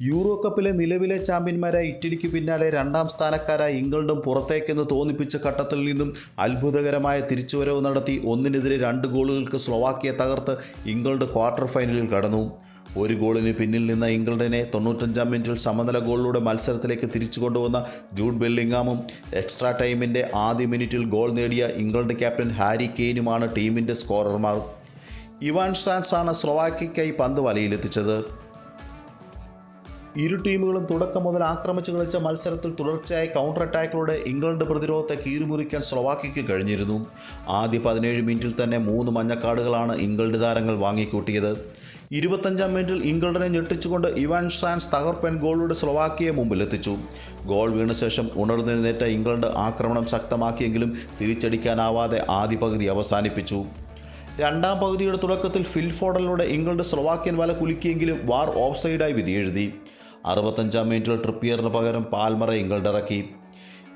Euro കപ്പിലെ നിലവിലെ ചാമ്പ്യന്മാരായ ഇറ്റലിക്ക് പിന്നാലെ രണ്ടാം സ്ഥാനക്കാരായ ഇംഗ്ലണ്ടും പുറത്തേക്കെന്ന് തോന്നിപ്പിച്ച ഘട്ടത്തിൽ നിന്നും അത്ഭുതകരമായ തിരിച്ചുവരവ് നടത്തി ഒന്നിനെതിരെ രണ്ട് ഗോളുകൾക്ക് സ്ലോവാക്കിയെ തകർത്ത് ഇംഗ്ലണ്ട് ക്വാർട്ടർ ഫൈനലിൽ കടന്നു. ഒരു ഗോളിന് പിന്നിൽ നിന്ന ഇംഗ്ലണ്ടിനെ തൊണ്ണൂറ്റഞ്ചാം മിനിറ്റിൽ സമനില ഗോളിലൂടെ മത്സരത്തിലേക്ക് തിരിച്ചു കൊണ്ടുവന്ന ജൂഡ് ബെല്ലിംഗാമും എക്സ്ട്രാ ടൈമിന്റെ ആദ്യ മിനിറ്റിൽ ഗോൾ നേടിയ ഇംഗ്ലണ്ട് ക്യാപ്റ്റൻ ഹാരി കെയ്നുമാണ് ടീമിന്റെ സ്കോറർമാർ. ഇവാൻ സ്ട്രാൻസ് ആണ് സ്ലൊവാക്കിയയ്ക്കായി പന്ത് വലയിലെത്തിച്ചത്. ഇരു ടീമുകളും തുടക്കം മുതൽ ആക്രമിച്ചു കളിച്ച മത്സരത്തിൽ തുടർച്ചയായ കൗണ്ടർ അറ്റാക്കിലൂടെ ഇംഗ്ലണ്ട് പ്രതിരോധത്തെ കീറിമുറിക്കാൻ സ്ലൊവാക്കിക്ക് കഴിഞ്ഞിരുന്നു. ആദ്യ പതിനേഴ് മിനിറ്റിൽ തന്നെ മൂന്ന് മഞ്ഞക്കാടുകളാണ് ഇംഗ്ലണ്ട് താരങ്ങൾ വാങ്ങിക്കൂട്ടിയത്. ഇരുപത്തഞ്ചാം മിനിറ്റിൽ ഇംഗ്ലണ്ടിനെ ഞെട്ടിച്ചുകൊണ്ട് ഇവാൻ സ്ട്രാൻസ് തകർപ്പൻ ഗോളിലൂടെ സ്ലൊവാക്കിയെ മുമ്പിലെത്തിച്ചു. ഗോൾ വീണ ശേഷം ഉണർന്നെഴുന്നേറ്റ ഇംഗ്ലണ്ട് ആക്രമണം ശക്തമാക്കിയെങ്കിലും തിരിച്ചടിക്കാനാവാതെ ആദ്യ പകുതി അവസാനിപ്പിച്ചു. രണ്ടാം പകുതിയുടെ തുടക്കത്തിൽ ഫിൽഫോഡലിലൂടെ ഇംഗ്ലണ്ട് സ്ലൊവാക്യൻ വല കുലുക്കിയെങ്കിലും വാർ ഓഫ് സൈഡായി വിധി എഴുതി അറുപത്തഞ്ചാം മിനിറ്റിൽ ട്രിപ്പിയറിന് പകരം പാൽമറ ഇംഗ്ലണ്ട് ഇറക്കി.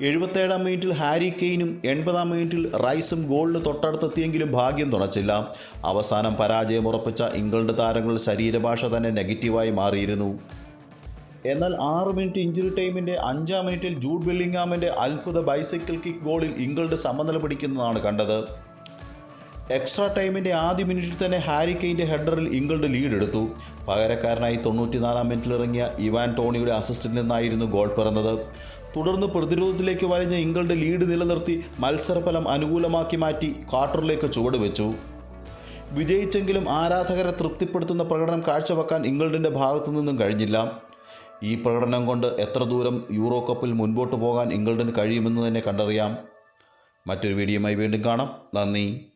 എഴുപത്തേഴാം മിനിറ്റിൽ ഹാരി കെയ്നും എൺപതാം മിനിറ്റിൽ റൈസും ഗോളിന് തൊട്ടടുത്തെത്തിയെങ്കിലും ഭാഗ്യം തുണച്ചില്ല. അവസാനം പരാജയം ഉറപ്പിച്ച ഇംഗ്ലണ്ട് താരങ്ങളുടെ ശരീരഭാഷ തന്നെ നെഗറ്റീവായി മാറിയിരുന്നു. എന്നാൽ ആറ് മിനിറ്റ് ഇഞ്ചുറി ടൈമിന്റെ അഞ്ചാം മിനിറ്റിൽ ജൂഡ് ബില്ലിംഗാമിന്റെ അത്ഭുത ബൈസൈക്കിൾ കിക്ക് ഗോളിൽ ഇംഗ്ലണ്ട് സമനില പിടിക്കുന്നതാണ് കണ്ടത്. എക്സ്ട്രാ ടൈമിന്റെ ആദ്യ മിനിറ്റിൽ തന്നെ ഹാരി കെയിന്റെ ഹെഡറിൽ ഇംഗ്ലണ്ട് ലീഡ് എടുത്തു പകരക്കാരനായി തൊണ്ണൂറ്റിനാലാം മിനിറ്റിൽ ഇറങ്ങിയ ഇവാൻ ടോണിയുടെ അസിസ്റ്റിൽ നിന്നായിരുന്നു ഗോൾ പിറന്നത്. തുടർന്ന് പ്രതിരോധത്തിലേക്ക് വലഞ്ഞ ഇംഗ്ലണ്ട് ലീഡ് നിലനിർത്തി മത്സരഫലം അനുകൂലമാക്കി മാറ്റി ക്വാർട്ടറിലേക്ക് ചുവടുവെച്ചു വിജയിച്ചെങ്കിലും ആരാധകരെ തൃപ്തിപ്പെടുത്തുന്ന പ്രകടനം കാഴ്ചവെക്കാൻ ഇംഗ്ലണ്ടിന്റെ ഭാഗത്തു നിന്നും കഴിഞ്ഞില്ല. ഈ പ്രകടനം കൊണ്ട് എത്ര ദൂരം യൂറോ കപ്പിൽ മുൻപോട്ട് പോകാൻ ഇംഗ്ലണ്ടിന് കഴിയുമെന്ന് തന്നെ കണ്ടറിയാം. മറ്റൊരു വീഡിയോയുമായി വീണ്ടും കാണാം. നന്ദി.